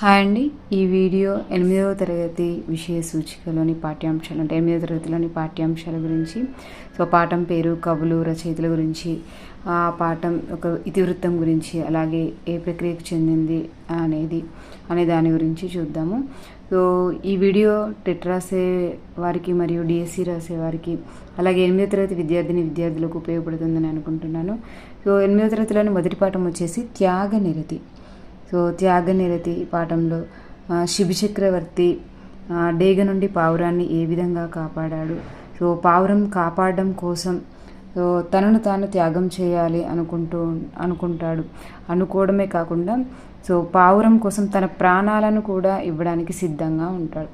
Hi అండి. ఈ video ఎనిమిదవ తరగతి విషయ సూచికలోని పాఠ్యాంశాలు అంటే ఎనిమిదవ తరగతిలోని పాఠ్యాంశాల గురించి సో పాఠం పేరు కవులు రచయితల గురించి ఆ పాఠం ఒక ఇతివృత్తం గురించి అలాగే ఏ ప్రక్రియకు చెందింది అనేది అనే దాని గురించి చూద్దాము. సో ఈ వీడియో టెట్ రాసే వారికి మరియు డిఎస్సి రాసే వారికి అలాగే ఎనిమిదో తరగతి విద్యార్థిని విద్యార్థులకు ఉపయోగపడుతుందని అనుకుంటున్నాను. సో ఎనిమిదో తరగతిలోని మొదటి పాఠం వచ్చేసి త్యాగ నిరతి. సో త్యాగనిరతి పాఠంలో ఆ, శిబి చక్రవర్తి డేగ నుండి పావురాన్ని ఏ విధంగా కాపాడాడు? సో పావురం కాపాడడం కోసం సో తనను తాను త్యాగం చేయాలి అనుకుంటూ అనుకుంటాడు. అనుకోవడమే కాకుండా సో పావురం కోసం తన ప్రాణాలను కూడా ఇవ్వడానికి సిద్ధంగా ఉంటాడు.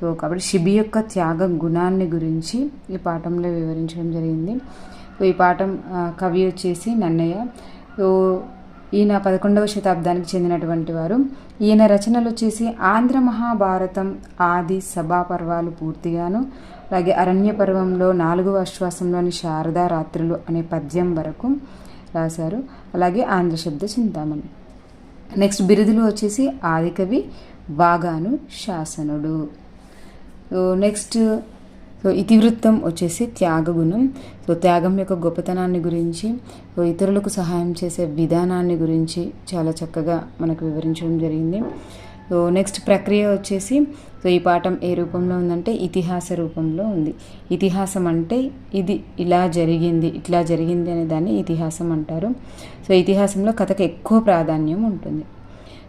సో కాబట్టి శిబి యొక్క త్యాగ గుణాన్ని గురించి ఈ పాఠంలో వివరించడం జరిగింది. సో ఈ పాఠం కవి వచ్చేసి నన్నయ్య. సో ఈయన పదకొండవ శతాబ్దానికి చెందినటువంటి వారు. ఈయన రచనలు వచ్చేసి ఆంధ్ర మహాభారతం ఆది సభా పర్వాలు పూర్తిగాను అలాగే అరణ్య పర్వంలో నాలుగవ అశ్వాసంలోని శారదా రాత్రులు అనే పద్యం వరకు రాశారు. అలాగే ఆంధ్ర శబ్ద చింతామణి. నెక్స్ట్ బిరుదులు వచ్చేసి ఆదికవి బాగాను శాసనుడు. నెక్స్ట్ సో ఇతివృత్తం వచ్చేసి త్యాగగుణం. సో త్యాగం యొక్క గొప్పతనాన్ని గురించి సో ఇతరులకు సహాయం చేసే విధానాన్ని గురించి చాలా చక్కగా మనకు వివరించడం జరిగింది. సో నెక్స్ట్ ప్రక్రియ వచ్చేసి సో ఈ పాఠం ఏ రూపంలో ఉందంటే ఇతిహాస రూపంలో ఉంది. ఇతిహాసం అంటే ఇది ఇలా జరిగింది ఇట్లా జరిగింది అనే దాన్ని ఇతిహాసం అంటారు. సో ఇతిహాసంలో కథకు ఎక్కువ ప్రాధాన్యం ఉంటుంది.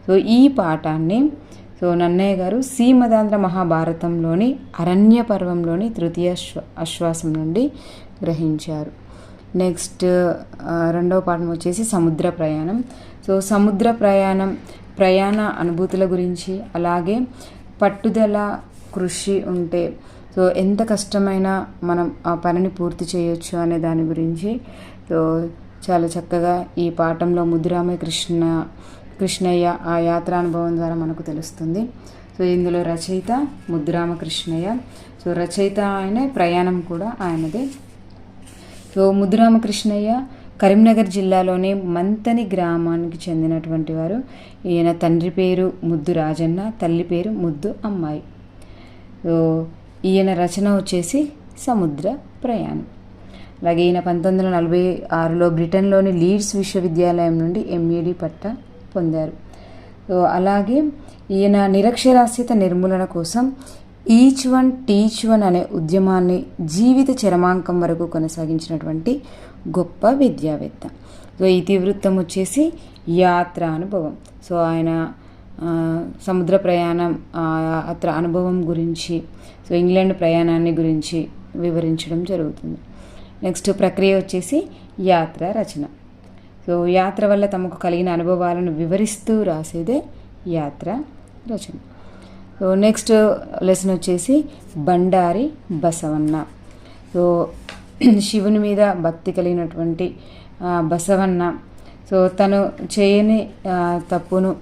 సో ఈ పాఠాన్ని సో నన్నయ్య గారు సీమదాంధ్ర మహాభారతంలోని అరణ్య పర్వంలోని తృతీయ అశ్వాసం నుండి గ్రహించారు. నెక్స్ట్ రెండవ పాఠం వచ్చేసి సముద్ర ప్రయాణం. సో సముద్ర ప్రయాణం ప్రయాణ అనుభూతుల గురించి అలాగే పట్టుదల కృషి ఉంటే సో ఎంత కష్టమైనా మనం ఆ పనిని పూర్తి చేయొచ్చు అనే దాని గురించి సో చాలా చక్కగా ఈ పాఠంలో ముద్దురామకృష్ణ కృష్ణయ్య ఆ యాత్రానుభవం ద్వారా మనకు తెలుస్తుంది. సో ఇందులో రచయిత ముద్దురామ కృష్ణయ్య సో రచయిత ఆయనే ప్రయాణం కూడా ఆయనదే. సో ముద్దురామకృష్ణయ్య కరీంనగర్ జిల్లాలోని మంతని గ్రామానికి చెందినటువంటి వారు. ఈయన తండ్రి పేరు ముద్దు రాజన్న తల్లి పేరు ముద్దు అమ్మాయి. సో ఈయన రచన వచ్చేసి సముద్ర ప్రయాణం. అలాగే ఈయన పంతొమ్మిది వందల నలభై ఆరులో బ్రిటన్లోని లీడ్స్ విశ్వవిద్యాలయం నుండి ఎంఈడి పట్టా పొందారు. సో అలాగే ఈయన నిరక్షరాస్యత నిర్మూలన కోసం ఈచ్ వన్ టీచ్ వన్ అనే ఉద్యమాన్ని జీవిత చరమాంకం వరకు కొనసాగించినటువంటి గొప్ప విద్యావేత్త. సో ఇతివృత్తం వచ్చేసి యాత్ర అనుభవం. సో ఆయన సముద్ర ప్రయాణం అత్ర అనుభవం గురించి సో ఇంగ్లాండ్ ప్రయాణాన్ని గురించి వివరించడం జరుగుతుంది. నెక్స్ట్ ప్రక్రియ వచ్చేసి యాత్ర రచన. సో యాత్ర వల్ల తమకు కలిగిన అనుభవాలను వివరిస్తూ రాసేదే యాత్ర రచన. సో నెక్స్ట్ లెసన్ వచ్చేసి బండారి బసవన్న. సో శివుని మీద భక్తి కలిగినటువంటి బసవన్న. సో తను చేయని తప్పును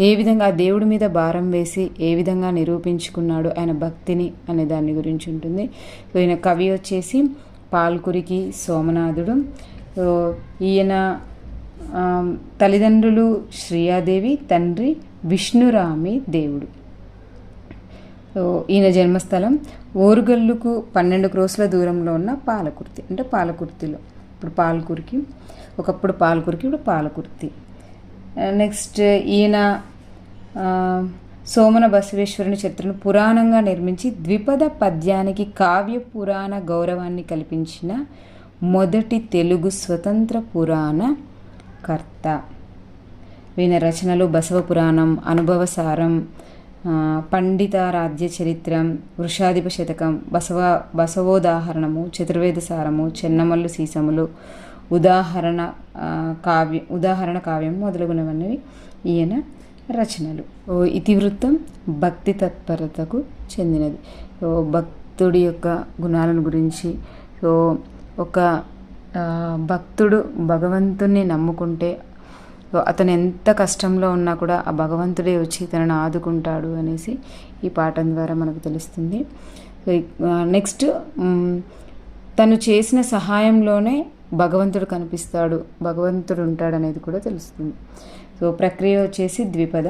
ఏ విధంగా ఆ దేవుడి మీద భారం వేసి ఏ విధంగా నిరూపించుకున్నాడు ఆయన భక్తిని అనే దాని గురించి ఉంటుంది. సో ఈయన కవి వచ్చేసి పాల్కురికి సోమనాథుడు. సో ఈయన తల్లిదండ్రులు శ్రీయాదేవి తండ్రి విష్ణురామి దేవుడు. ఈయన జన్మస్థలం ఓరుగల్లుకు పన్నెండు క్రోస్ల దూరంలో ఉన్న పాలకుర్తి అంటే పాలకుర్తిలో. ఇప్పుడు పాలకురికి ఒకప్పుడు పాలకురికి ఇప్పుడు పాలకుర్తి. నెక్స్ట్ ఈయన సోమన బసవేశ్వరుని చరిత్రను పురాణంగా నిర్మించి ద్విపద పద్యానికి కావ్య పురాణ గౌరవాన్ని కల్పించిన మొదటి తెలుగు స్వతంత్ర పురాణ కర్త. ఈయన రచనలు బసవ పురాణం అనుభవసారం పండితారాధ్య చరిత్రం వృషాధిప శతకం బసవ బసవోదాహరణము చతుర్వేద సారము చెన్నమల్లు సీసములు ఉదాహరణ కావ్యం కావ్య ఉదాహరణ కావ్యం మొదలగునవన్నవి ఈయన రచనలు. ఓ ఇతివృత్తం భక్తి తత్పరతకు చెందినది. ఓ భక్తుడి యొక్క గుణాలను గురించి ఓ ఒక భక్తుడు భగవంతుణ్ణి నమ్ముకుంటే అతను ఎంత కష్టంలో ఉన్నా కూడా ఆ భగవంతుడే వచ్చి తనను ఆదుకుంటాడు అనేసి ఈ పాఠం ద్వారా మనకు తెలుస్తుంది. నెక్స్ట్ తను చేసిన సహాయంలోనే భగవంతుడు కనిపిస్తాడు. భగవంతుడు ఉంటాడు అనేది కూడా తెలుస్తుంది. సో ప్రక్రియ వచ్చేసి ద్విపద.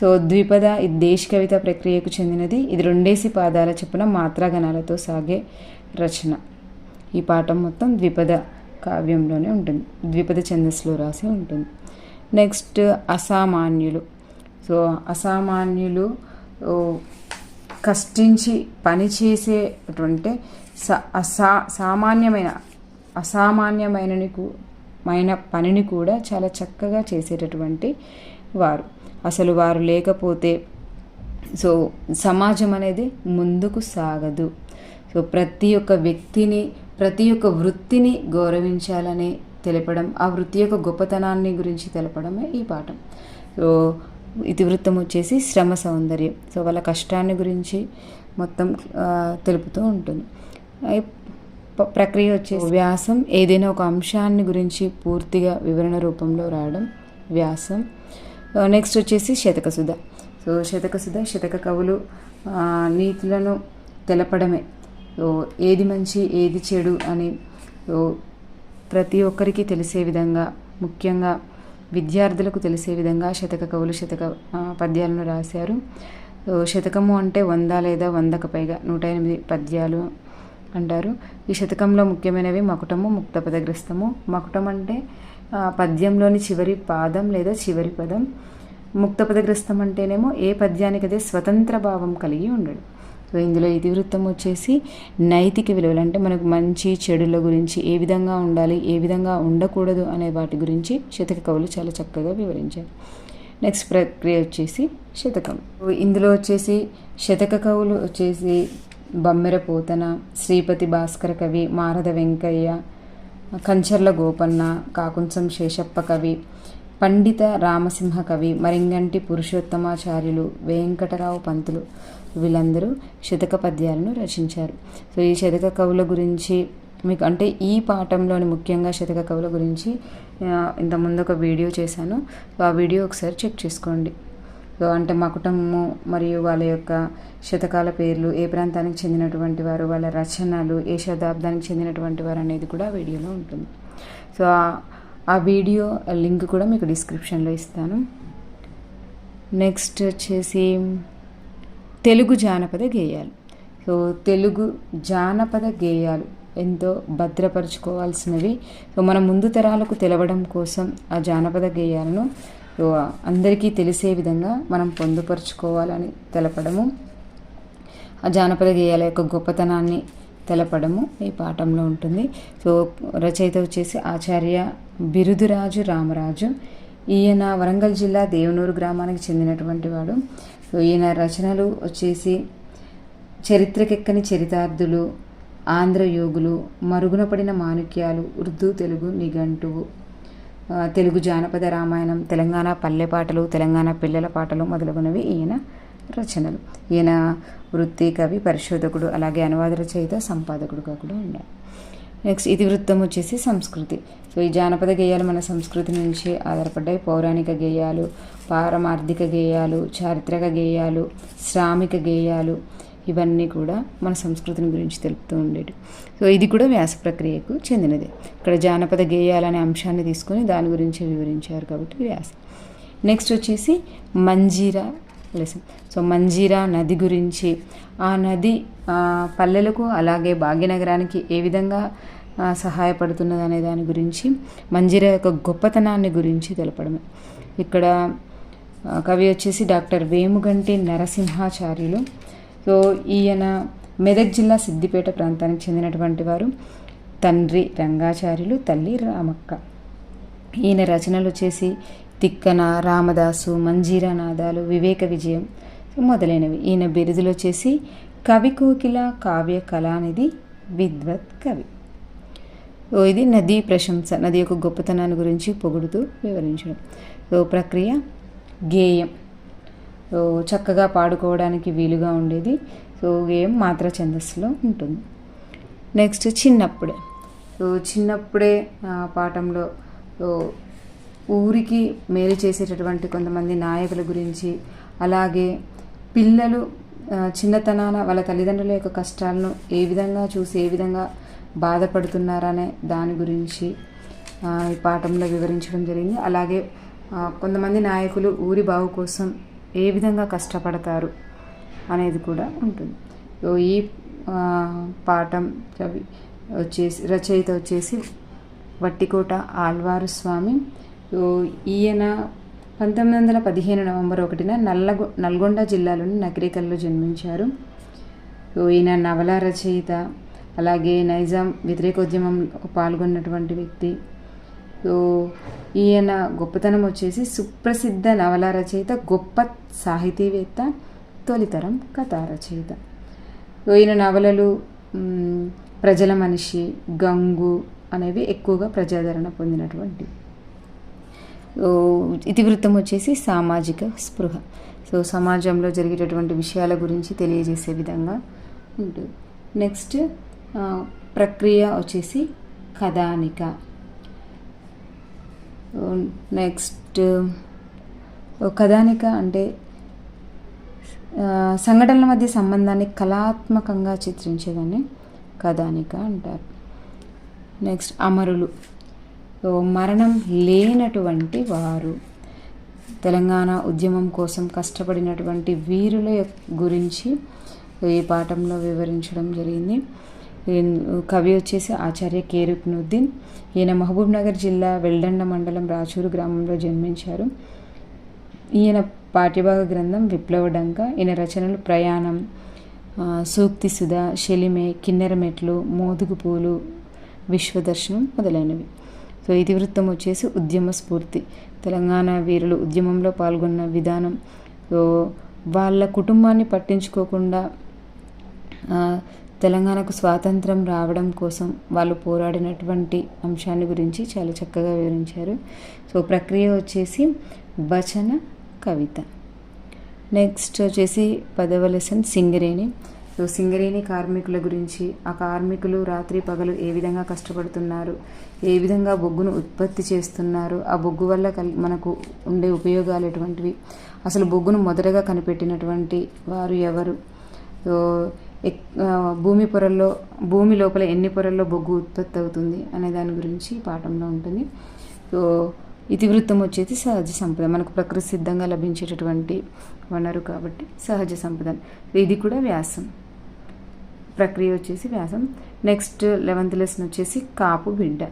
సో ద్విపద ఇది దేశ కవిత ప్రక్రియకు చెందినది. ఇది రెండేసి పాదాల చొప్పున మాత్రాగణాలతో సాగే రచన. ఈ పాఠం మొత్తం ద్విపద కావ్యంలోనే ఉంటుంది. ద్విపద ఛందస్సులో రాసి ఉంటుంది. నెక్స్ట్ అసామాన్యులు. సో అసామాన్యులు కష్టించి పని చేసేటువంటి స అసా సామాన్యమైన అసామాన్యమైన మైన పనిని కూడా చాలా చక్కగా చేసేటటువంటి వారు. అసలు వారు లేకపోతే సో సమాజం అనేది ముందుకు సాగదు. సో ప్రతి ఒక్క వ్యక్తిని ప్రతి ఒక్క వృత్తిని గౌరవించాలని తెలపడం ఆ వృత్తి యొక్క గొప్పతనాన్ని గురించి తెలపడమే ఈ పాఠం. సో ఇతివృత్తం వచ్చేసి శ్రమ సౌందర్యం. సో వాళ్ళ కష్టాన్ని గురించి మొత్తం తెలుపుతూ ఉంటుంది. ప్రక్రియ వచ్చేసి వ్యాసం ఏదైనా ఒక అంశాన్ని గురించి పూర్తిగా వివరణ రూపంలో రాయడం వ్యాసం. నెక్స్ట్ వచ్చేసి శతకసుధ సో శతకసుధ శతక కవులు నీతులను తెలపడమే. ఏది మంచి ఏది చెడు అని ప్రతి ఒక్కరికి తెలిసే విధంగా ముఖ్యంగా విద్యార్థులకు తెలిసే విధంగా శతక కవులు శతక పద్యాలను రాశారు. శతకము అంటే వంద లేదా వందకు పైగా నూట ఎనిమిది పద్యాలు అంటారు. ఈ శతకంలో ముఖ్యమైనవి మకుటము ముక్తపదగ్రస్తము మకుటం అంటే పద్యంలోని చివరి పాదం లేదా చివరి పదం. ముక్తపదగ్రస్తం అంటేనేమో ఏ పద్యానికి అదే స్వతంత్ర భావం కలిగి ఉండడు. సో ఇందులో ఇతివృత్తం వచ్చేసి నైతిక విలువలు. అంటే మనకు మంచి చెడుల గురించి ఏ విధంగా ఉండాలి ఏ విధంగా ఉండకూడదు అనే వాటి గురించి శతక కవులు చాలా చక్కగా వివరించారు. నెక్స్ట్ ప్రక్రియ వచ్చేసి శతకం. ఇందులో వచ్చేసి శతక కవులు వచ్చేసి బమ్మెర పోతన శ్రీపతి భాస్కర కవి మారద వెంకయ్య కంచర్ల గోపన్న కాకుంసం శేషప్ప కవి పండిత రామసింహ కవి మరింగంటి పురుషోత్తమాచార్యులు వెంకటరావు పంతులు వీళ్ళందరూ శతక పద్యాలను రచించారు. సో ఈ శతక కవుల గురించి మీకు అంటే ఈ పాఠంలోని ముఖ్యంగా శతక కవుల గురించి ఇంతకుముందు ఒక వీడియో చేశాను. సో ఆ వీడియో ఒకసారి చెక్ చేసుకోండి. సో అంటే కుటుంబము మరియు వాళ్ళ యొక్క శతకాల పేర్లు ఏ ప్రాంతానికి చెందినటువంటి వారు వాళ్ళ రచనలు ఏ శతాబ్దానికి చెందినటువంటి వారు అనేది కూడా వీడియోలో ఉంటుంది. సో ఆ- వీడియో లింక్ కూడా మీకు డిస్క్రిప్షన్లో ఇస్తాను. నెక్స్ట్ వచ్చేసి? తెలుగు జానపద గేయాలు. సో తెలుగు జానపద గేయాలు ఎంతో భద్రపరచుకోవాల్సినవి. సో మన ముందు తరాలకు తెలవడం కోసం ఆ జానపద గేయాలను సో అందరికీ తెలిసే విధంగా మనం పొందుపరుచుకోవాలని తెలపడము. ఆ జానపద గేయాల యొక్క గొప్పతనాన్ని తెలపడము ఈ పాఠంలో ఉంటుంది. సో రచయిత వచ్చేసి ఆచార్య బిరుదురాజు రామరాజు. ఈయన వరంగల్ జిల్లా దేవనూరు గ్రామానికి చెందినటువంటి వాడు. సో ఈయన రచనలు వచ్చేసి చరిత్రకెక్కని చరితార్థులు ఆంధ్రయోగులు మరుగున పడిన మాణిక్యాలు ఉర్దూ తెలుగు నిఘంటువు తెలుగు జానపద రామాయణం తెలంగాణ పల్లె పాటలు తెలంగాణ పిల్లల పాటలు మొదలగునవి ఈయన రచనలు. ఈయన వృత్తి కవి పరిశోధకుడు అలాగే అనువాద రచయిత సంపాదకుడుగా కూడా ఉన్నారు నెక్స్ట్ ఇతివృత్తం వచ్చేసి సంస్కృతి. సో ఈ జానపద గేయాలు మన సంస్కృతి నుంచి ఆధారపడ్డాయి. పౌరాణిక గేయాలు పారమార్థిక గేయాలు చారిత్రక గేయాలు శ్రామిక గేయాలు ఇవన్నీ కూడా మన సంస్కృతిని గురించి తెలుపుతూ ఉండేవి సో ఇది కూడా వ్యాస ప్రక్రియకు చెందినది. ఇక్కడ జానపద గేయాలు అనే అంశాన్ని తీసుకొని దాని గురించి వివరించారు కాబట్టి వ్యాసం. నెక్స్ట్ వచ్చేసి మంజీరా లెసన్ సో మంజీరా నది గురించి ఆ నది పల్లెలకు అలాగే భాగ్యనగరానికి ఏ విధంగా సహాయపడుతున్నది అనే దాని గురించి మంజీరా యొక్క గొప్పతనాన్ని గురించి తెలపడమే. ఇక్కడ కవి వచ్చేసి డాక్టర్ వేముగంటి నరసింహాచార్యులు. సో ఈయన మెదక్ జిల్లా సిద్దిపేట ప్రాంతానికి చెందినటువంటి వారు. తండ్రి రంగాచార్యులు తల్లి రామక్క. ఈయన రచనలు వచ్చేసి తిక్కన రామదాసు మంజీరా నాదాలు వివేక విజయం మొదలైనవి. ఈయన బిరుదులు వచ్చేసి కవి కోకిల కావ్య కళానిధి విద్వత్ కవి. ఇది నదీ ప్రశంస. నది యొక్క గొప్పతనాన్ని గురించి పొగుడుతూ వివరించడం. సో ప్రక్రియ గేయం. సో చక్కగా పాడుకోవడానికి వీలుగా ఉండేది. సో గేయం మాత్ర ఛందస్సులో ఉంటుంది. నెక్స్ట్ చిన్నప్పుడే. సో చిన్నప్పుడే పాఠంలో ఊరికి మేలు చేసేటటువంటి కొంతమంది నాయకుల గురించి అలాగే పిల్లలు చిన్నతనాన వాళ్ళ తల్లిదండ్రుల యొక్క కష్టాలను ఏ విధంగా చూసి ఏ విధంగా బాధపడుతున్నారనే దాని గురించి ఈ పాఠంలో వివరించడం జరిగింది. అలాగే కొంతమంది నాయకులు ఊరి బావు కోసం ఏ విధంగా కష్టపడతారు అనేది కూడా ఉంటుంది. ఈ పాఠం వచ్చేసి రచయిత వచ్చేసి వట్టికోట ఆల్వారు స్వామి ఈయన పంతొమ్మిది వందల పదిహేను నవంబర్ ఒకటిన నల్లగొ నల్గొండ జిల్లాలోని నకిరేకల్లో జన్మించారు. ఈయన నవల రచయిత అలాగే నైజాం వ్యతిరేకోద్యమంలో పాల్గొన్నటువంటి వ్యక్తి. సో ఈయన గొప్పతనం వచ్చేసి సుప్రసిద్ధ నవల రచయిత గొప్ప సాహితీవేత్త తొలితరం కథా రచయిత. ఈయన నవలలు ప్రజల మనిషి గంగు అనేవి ఎక్కువగా ప్రజాదరణ పొందినటువంటి ఇతివృత్తం వచ్చేసి సామాజిక స్పృహ. సో సమాజంలో జరిగేటటువంటి విషయాల గురించి తెలియజేసే విధంగా ఉంటుంది. నెక్స్ట్ ప్రక్రియ వచ్చేసి కథానిక. నెక్స్ట్ కథానిక అంటే సంఘటనల మధ్య సంబంధాన్ని కళాత్మకంగా చిత్రించేదాన్ని కథానిక అంటారు. నెక్స్ట్ అమరులు. మరణం లేనటువంటి వారు. తెలంగాణ ఉద్యమం కోసం కష్టపడినటువంటి వీరుల గురించి ఈ పాఠంలో వివరించడం జరిగింది. ఈయన- కవి వచ్చేసి ఆచార్య కేరుక్నుద్దీన్. ఈయన మహబూబ్ నగర్ జిల్లా వెల్డండ మండలం రాచూరు గ్రామంలో జన్మించారు. ఈయన పాఠ్యభాగ గ్రంథం విప్లవడంక. ఈయన రచనలు ప్రయాణం సూక్తి సుధ శలిమే కిన్నెరమెట్లు మోదుగు పూలు విశ్వదర్శనం మొదలైనవి. సో ఇతివృత్తం వచ్చేసి ఉద్యమ స్ఫూర్తి. తెలంగాణ వీరులు ఉద్యమంలో పాల్గొన్న విధానం. సో వాళ్ళ కుటుంబాన్ని పట్టించుకోకుండా తెలంగాణకు స్వాతంత్రం రావడం కోసం వాళ్ళు పోరాడినటువంటి అంశాన్ని గురించి చాలా చక్కగా వివరించారు. సో ప్రక్రియ వచ్చేసి వచన కవిత. నెక్స్ట్ వచ్చేసి పదవ లెసన్ సింగరేణి. సో సింగరేణి కార్మికుల గురించి ఆ కార్మికులు రాత్రి పగలు ఏ విధంగా కష్టపడుతున్నారు ఏ విధంగా బొగ్గును ఉత్పత్తి చేస్తున్నారు ఆ బొగ్గు వల్ల కల్ మనకు ఉండే ఉపయోగాలు ఎటువంటివి? అసలు బొగ్గును మొదటగా కనిపెట్టినటువంటి వారు ఎవరు? సో ఎక్- భూమి పొరల్లో భూమి లోపల ఎన్ని పొరల్లో బొగ్గు ఉత్పత్తి అవుతుంది అనే దాని గురించి పాఠంలో ఉంటుంది. సో ఇతివృత్తం వచ్చేసి సహజ సంపద మనకు ప్రకృతి సిద్ధంగా లభించేటటువంటి వనరు కాబట్టి సహజ సంపద. ఇది కూడా వ్యాసం. ప్రక్రియ వచ్చేసి వ్యాసం. నెక్స్ట్ లెవెంత్ లెసన్ వచ్చేసి కాపు బిడ్డ.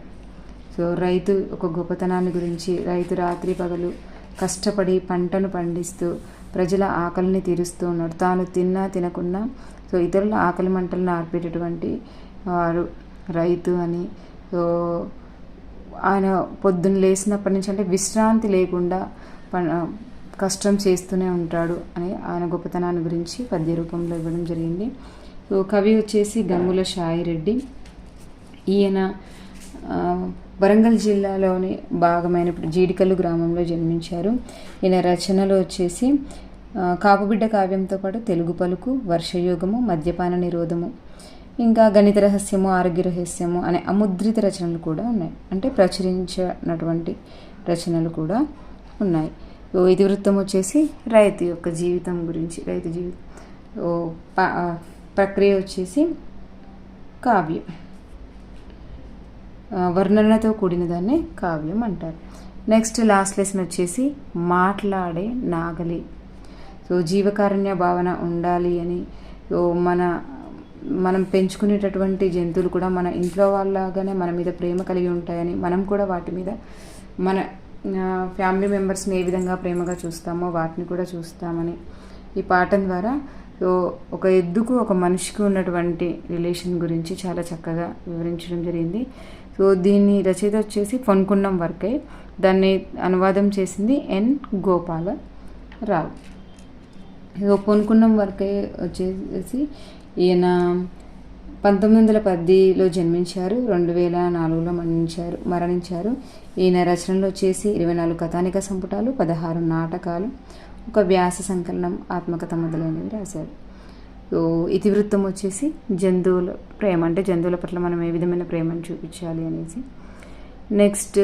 సో రైతు ఒక గొప్పతనాన్ని గురించి రైతు రాత్రి పగలు కష్టపడి పంటను పండిస్తూ ప్రజల ఆకలిని తీరుస్తూ ఉన్నాడు తాను తిన్నా తినకున్నా సో ఇతరుల ఆకలి మంటలను ఆర్పేటటువంటి వారు రైతు అని. సో ఆయన పొద్దున్న లేచినప్పటి నుంచి అంటే విశ్రాంతి లేకుండా ప- కష్టం చేస్తూనే ఉంటాడు అని ఆయన గొప్పతనాన్ని గురించి పద్య రూపంలో ఇవ్వడం జరిగింది. కవి వచ్చేసి గంగుల షాయిరెడ్డి ఈయన వరంగల్ జిల్లాలోని భాగమైన జీడికల్లు గ్రామంలో జన్మించారు. ఈయన రచనలు వచ్చేసి కాపుబిడ్డ కావ్యంతో పాటు తెలుగు పలుకు వర్షయోగము మద్యపాన నిరోధము ఇంకా గణిత రహస్యము ఆరోగ్య రహస్యము అనే అముద్రిత రచనలు కూడా ఉన్నాయి. అంటే ప్రచురించినటువంటి రచనలు కూడా ఉన్నాయి. ఓ ఇతివృత్తం వచ్చేసి రైతు యొక్క జీవితం గురించి రైతు జీవితం ఓ ప- ప్రక్రియ వచ్చేసి కావ్యం. వర్ణనతో కూడిన దాన్ని కావ్యం అంటారు. నెక్స్ట్ లాస్ట్ లెసన్ వచ్చేసి మాట్లాడే నాగలి. సో జీవకారుణ్య భావన ఉండాలి అని సో మన మనం పెంచుకునేటటువంటి జంతువులు కూడా మన ఇంట్లో వాళ్ళలాగానే మన మీద ప్రేమ కలిగి ఉంటాయని మనం కూడా వాటి మీద మన ఫ్యామిలీ మెంబర్స్ని ఏ విధంగా ప్రేమగా చూస్తామో వాటిని కూడా చూస్తామని ఈ పాఠం ద్వారా సో ఒక ఎద్దుకు ఒక మనిషికి ఉన్నటువంటి రిలేషన్ గురించి చాలా చక్కగా వివరించడం జరిగింది. సో దీన్ని రచయిత వచ్చేసి పొన్కున్నం వర్కే. దాన్ని అనువాదం చేసింది ఎన్ గోపాల రావు ఇక పొన్కున్నం వర్కై వచ్చేసి ఈయన పంతొమ్మిది వందల పదిలో జన్మించారు రెండు వేల నాలుగులో మరణించారు మరణించారు. ఈయన రచనలు వచ్చేసి ఇరవై నాలుగు కథానిక సంపుటాలు పదహారు నాటకాలు ఒక వ్యాస సంకలనం ఆత్మకథ మొదలైనవి రాశారు. సో ఇతివృత్తం వచ్చేసి జంతువుల ప్రేమ అంటే జంతువుల పట్ల మనం ఏ విధమైన ప్రేమను చూపించాలి అనేసి. నెక్స్ట్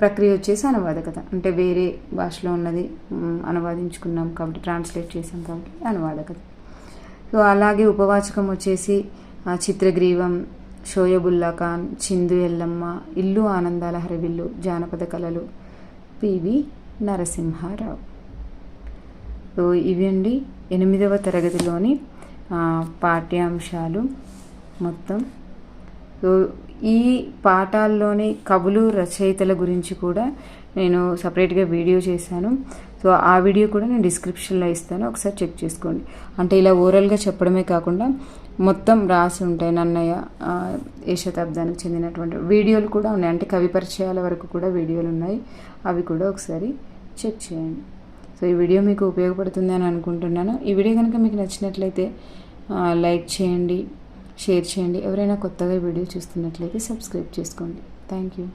ప్రక్రియ వచ్చేసి అనువాదకత అంటే వేరే భాషలో ఉన్నది అనువాదించుకున్నాం కాబట్టి ట్రాన్స్లేట్ చేసాం కాబట్టి అనువాదకత సో అలాగే ఉపవాచకం వచ్చేసి చిత్రగ్రీవం షోయబుల్లా ఖాన్ చిందు ఎల్లమ్మ ఇల్లు ఆనందాల హరివిల్లు జానపద కళలు పివి నరసింహారావు. సో ఇవి అండి ఎనిమిదవ తరగతిలోని పాఠ్యాంశాలు మొత్తం. సో ఈ పాఠాల్లోని కవులు రచయితల గురించి కూడా నేను సపరేట్గా వీడియో చేశాను. సో ఆ వీడియో కూడా నేను డిస్క్రిప్షన్లో ఇస్తాను. ఒకసారి చెక్ చేసుకోండి. అంటే ఇలా ఓరల్గా చెప్పడమే కాకుండా మొత్తం రాసి ఉంటాయి. నన్నయ్య ఏ శతాబ్దానికి చెందినటువంటి వీడియోలు కూడా ఉన్నాయి. అంటే కవి పరిచయాల వరకు కూడా వీడియోలు ఉన్నాయి. అవి కూడా ఒకసారి చెక్ చేయండి. సో ఈ వీడియో మీకు ఉపయోగపడుతుంది అని అనుకుంటున్నాను. ఈ వీడియో కనుక మీకు నచ్చినట్లయితే లైక్ చేయండి షేర్ చేయండి. ఎవరైనా కొత్తగా వీడియో చూస్తున్నట్లయితే సబ్స్క్రైబ్ చేసుకోండి. Thank you.